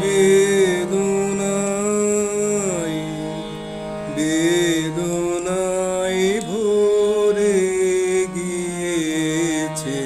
বেদনাই বেদনাই ভরে গিয়েছে।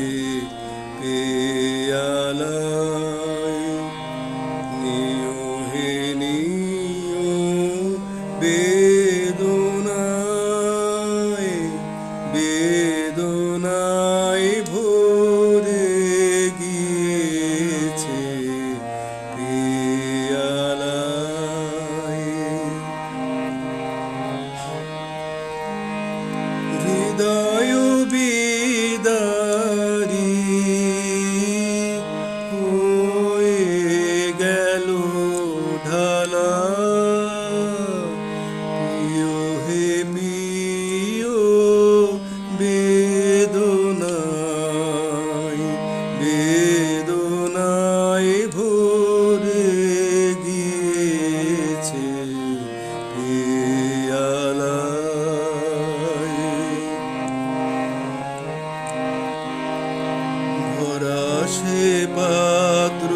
সে পাত্র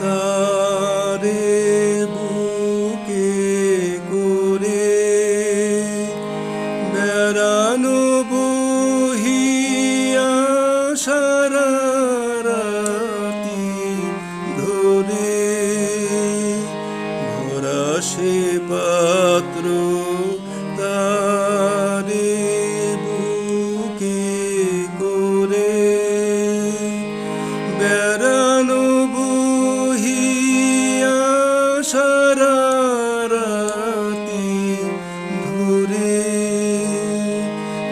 তারে বুকে করে বেড়ানো বহিয়া ধরে ভরা সে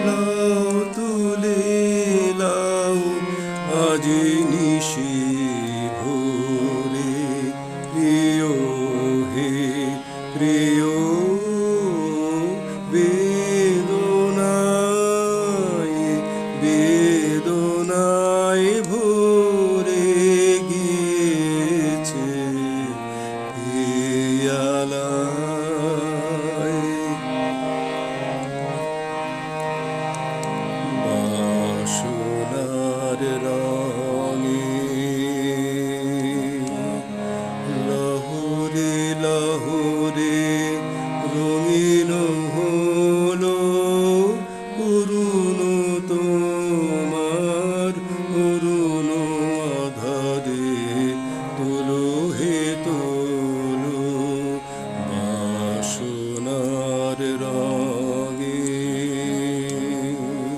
লাও তুলে লাও আজ নিশি ভোরে। প্রিয় প্রিয় Guru.